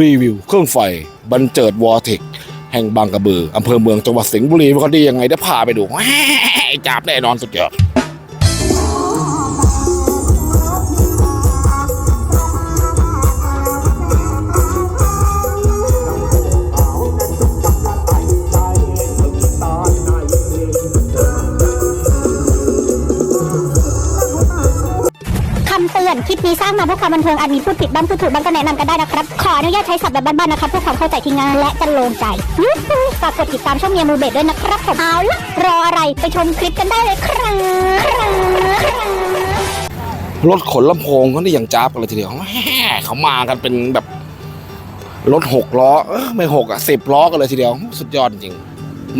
รีวิว เครื่องไฟบันเจิดวอเทคแห่งบางกระบืออำเภอเมืองจังหวัดสิงห์บุรีว่าเขาดียังไงเดี๋ยวพาไปดูแหมจับแน่นอนสุดยอด นี้สร้างมาเพื่อความบันเทิงอาจมีพูดผิดบ้างพูดถูกบ้างก็แนะนำกันได้นะครับ ขออนุญาตใช้ศัพท์แบบบ้านๆนะครับเพื่อความเข้าใจที่ง่ายและจะโลงใจยูฮูฝากกดติดตามช่องเมียมูเบดด้วยนะครับผมเอาละรออะไรไปชมคลิปกันได้เลยครับรถขนลำโพงเขานี่อย่างจ้าบกันเลยทีเดียวแห่เขามากันเป็นแบบรถหกล้อเออไม่หกอะสิบล้อกันเลยทีเดียว สุดยอดจริง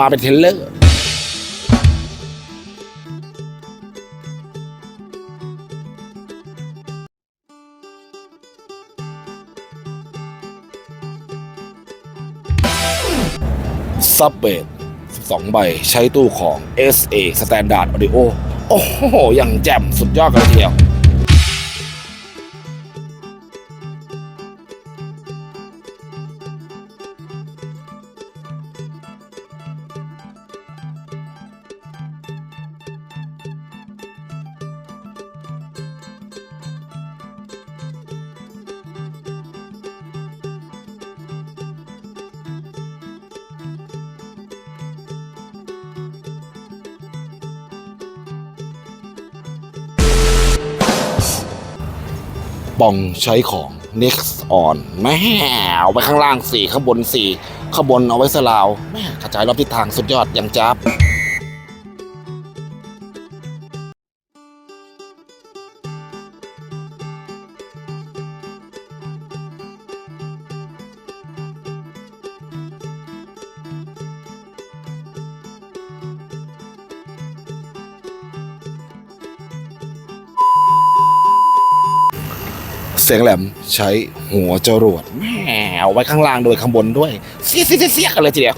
มาเป็นเทรลเลอร์ ซับเบด12 ใบใช้ตู้ของ SA Standard Audio โอ้โหอย่างแจ่มสุดยอดกันเทีเดียว ปองใช้ของ next on แม่เอาไปข้างล่างสี่ข้างบนสี่ข้างบนเอาไว้สลาวแม่กระจายรอบทิศทางสุดยอดอย่างจับ เสียงแหลมใช้หัวจรวดแม่เอาไว้ข้างล่างโดยข้างบนด้วย เสียเสียเสียกันเลยทีเดียว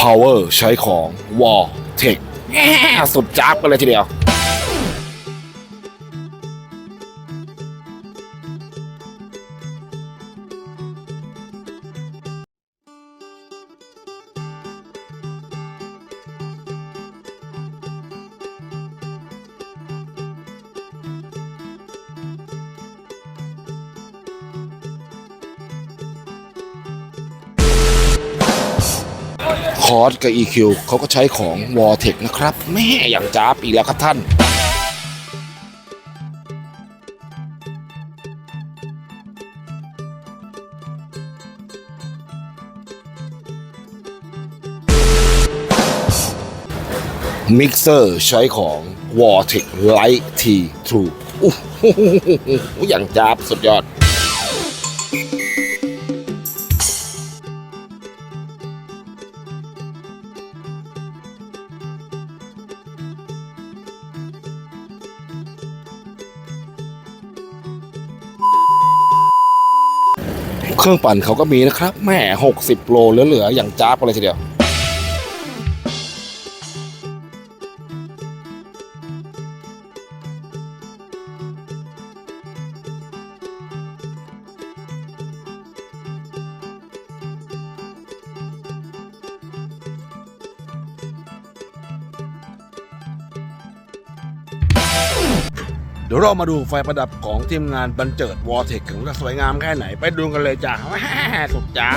power ใช้ของ wall tech แม่สุดจับกันเลยทีเดียว คอร์สกับ EQ เขาก็ใช้ของ w a r t e c นะครับ แม่อย่างจ้าบอีกแล้วครับท่านมิกเซอร์ใช้ของ w a r t e c Light T True อู้หูอย่างจ้าบสุดยอด เครื่องปั่นเขาก็มีนะครับแหม่60 โลเหลือๆอย่างจ้าบกันเลยทีเดียว เดี๋ยวเรามาดูไฟประดับของทีมงานบันเจิดวอลเทคของจะสวยงามแค่ไหน ไปดูกันเลยจ้าสุดจ้า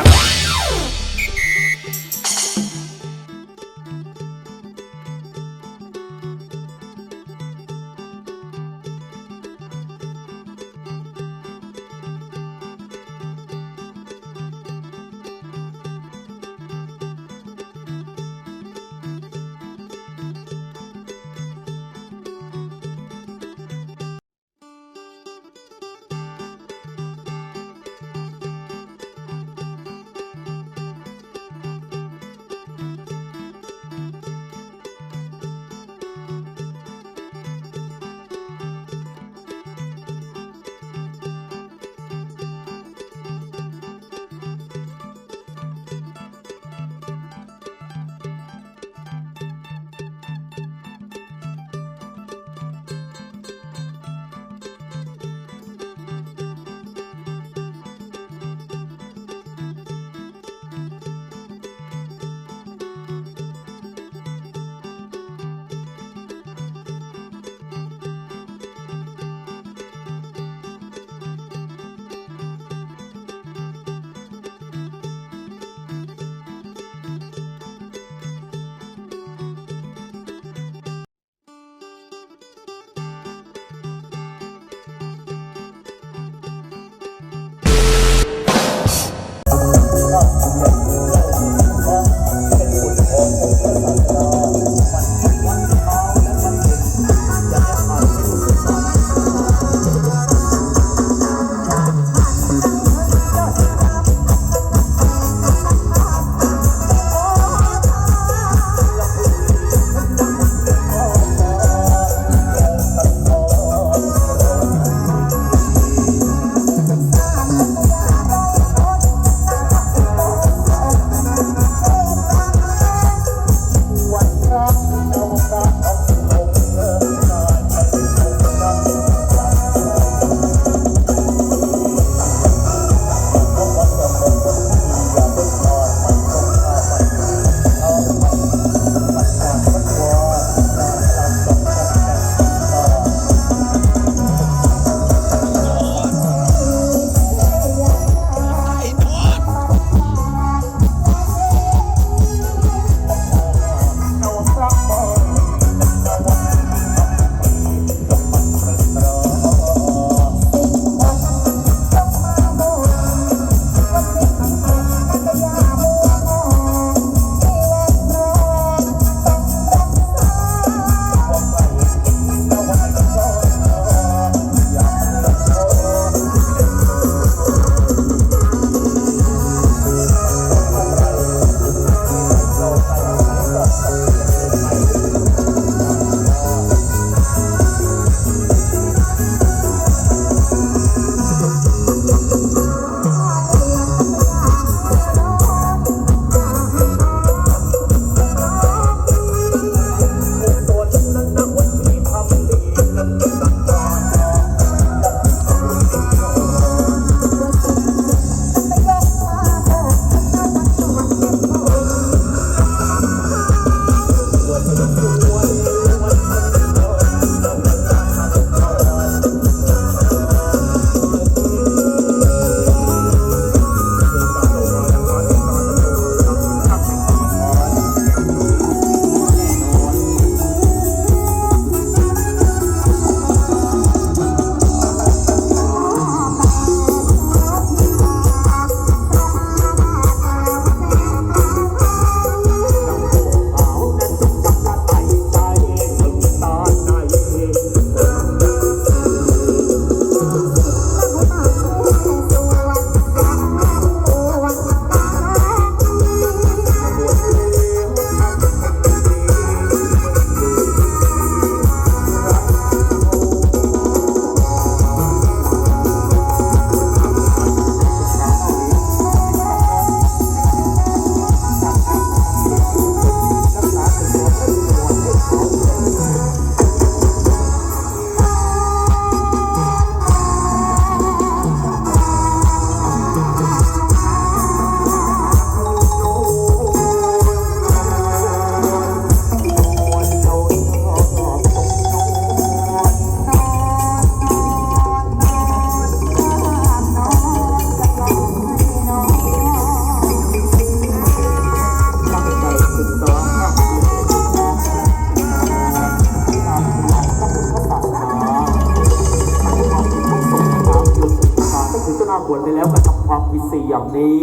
นี้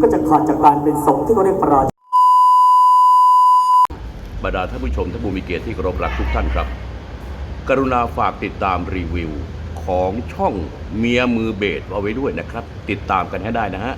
ก็จะขาดจากการเป็นสงฆ์ที่เขาเรียกปราชบรรดาท่านผู้ชมท่านผู้มีเกียรติที่เคารพรักทุกท่านครับ กรุณาฝากติดตามรีวิวของช่องเมียมือเบสเอาไว้ด้วยนะครับ ติดตามกันให้ได้นะฮะ